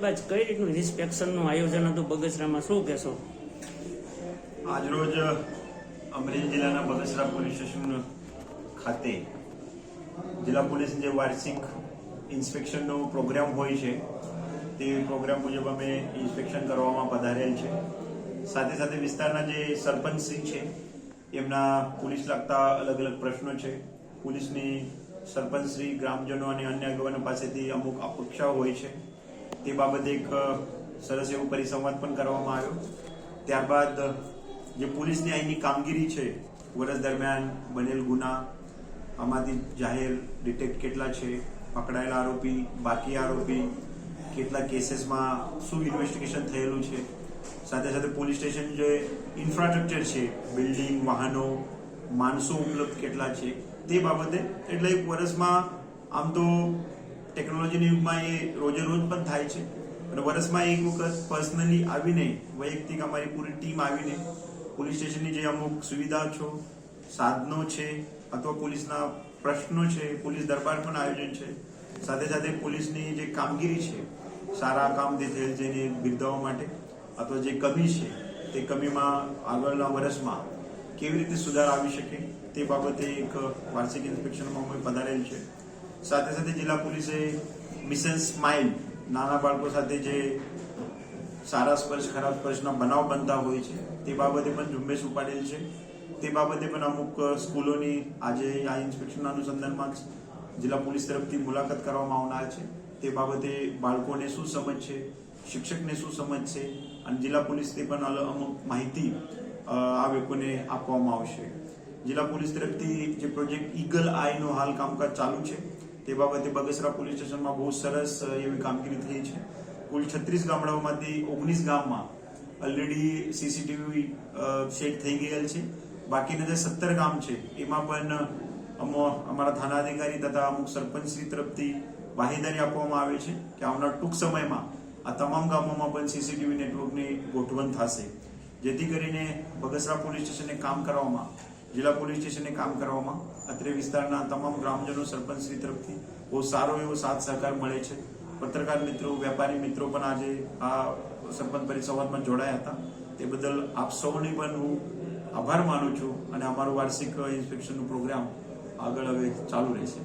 બાદ કઈ રીતનું ઇન્સ્પેક્શનનું આયોજન હતું? બગસરામાં શું કહેશો? આજરોજ અમરેલી જિલ્લાના બગસરા પોલીસ સ્ટેશન ખાતે જિલ્લા પોલીસ જે વાર્ષિક ઇન્સ્પેક્શનનો પ્રોગ્રામ હોય છે, તે પ્રોગ્રામ મુજબ અમે ઇન્સ્પેક્શન કરવામાં પધારેલ છે. સાથે સાથે વિસ્તારના જે સરપંચશ્રી છે, એમના પોલીસ લગતા અલગ અલગ પ્રશ્નો છે. પોલીસની સરપંચશ્રી ગ્રામજનો અને અન્ય આગેવાનો પાસેથી અમુક અપેક્ષાઓ હોય છે. તે બાબતે એક સરસ એવો પરિસંવાદ પણ કરવામાં આવ્યો. ત્યારબાદ, જે પોલીસની અહીંની કામગીરી છે વર્ષ દરમિયાન બનેલ ગુના, આમાંથી જાહેર ડિટેક્ટ કેટલા છે, પકડાયેલા આરોપી, બાકી આરોપી, કેટલા કેસીસમાં શું ઇન્વેસ્ટિગેશન થયેલું છે. સાથે સાથે પોલીસ સ્ટેશન જે ઇન્ફ્રાસ્ટ્રક્ચર છે, બિલ્ડિંગ, વાહનો, માણસો ઉપલબ્ધ કેટલા છે, તે બાબતે એટલે એક વર્ષમાં આમ તો ટેકનોલોજીના યુગમાં એ રોજે રોજ પણ થાય છે. અને વર્ષમાં એક વખત પર્સનલી આવીને, વૈયક્તિક અમારી પૂરી ટીમ આવીને, પોલીસ સ્ટેશનની જે અમુક સુવિધા છો, સાધનો છે, અથવા પોલીસના પ્રશ્નો છે, પોલીસ દરબાર પણ આયોજન છે. સાથે સાથે પોલીસની જે કામગીરી છે, સારા કામ થયેલ છે એને બિરદાવવા માટે, અથવા જે કમી છે, તે કમીમાં આગળના વર્ષમાં કેવી રીતે સુધાર આવી શકે, તે બાબતે એક વાર્ષિક ઇન્સ્પેક્શનમાં અમે પધારેલ છે. સાથે સાથે જિલ્લા પોલીસે મિશન સ્માઇલ નાના બાળકો સાથે જે સારા સ્પર્શ, ખરાબ સ્પર્શના બનાવ બનતા હોય છે, તે બાબતે પણ ઝુંબેશ ઉપાડેલ છે. તે બાબતે પણ અમુક સ્કૂલોની આજે આ ઇન્સ્પેક્શનના અનુસંધાનમાં જિલ્લા પોલીસ તરફથી મુલાકાત કરવામાં આવનાર છે. તે બાબતે બાળકોને શું સમજ છે, શિક્ષકને શું સમજ છે અને જિલ્લા પોલીસથી પણ અમુક માહિતી આ લોકોને આપવામાં આવશે. જિલ્લા પોલીસ તરફથી જે પ્રોજેક્ટ ઈગલ આઈનો હાલ કામકાજ ચાલુ છે. તે બાબતે બગસરા પોલીસ સ્ટેશનમાં બહુ સરસ એવી કામગીરી થઈ છે. કુલ છત્રીસ ગામડાઓમાંથી ઓગણીસ ગામમાં ઓલરેડી સીસીટીવી સેટ થઈ ગયેલ છે. બાકીના જે સત્તર ગામ છે, એમાં પણ અમો, અમારા થાનાધિકારી તથા અમુક સરપંચશ્રી તરફથી બાહેદારી આપવામાં આવે છે કે આવનાર ટૂંક સમયમાં આ તમામ ગામોમાં પણ સીસીટીવી નેટવર્કની ગોઠવણ થશે. જેથી કરીને બગસરા પોલીસ સ્ટેશને કામ કરવામાં જિલ્લા પોલીસ સ્ટેશને કામ કરવામાં. અત્રે વિસ્તારના તમામ ગ્રામજનો સરપંચશ્રી તરફથી બહુ સારો એવો સાથ સહકાર મળે છે. પત્રકાર મિત્રો, વેપારી મિત્રો પણ આજે આ સરપંચ પરિસંવાદમાં જોડાયા હતા. તે બદલ આપ સૌને પણ હું આભાર માનું છું અને અમારું વાર્ષિક ઇન્સ્પેક્શનનું પ્રોગ્રામ આગળ હવે ચાલુ રહેશે.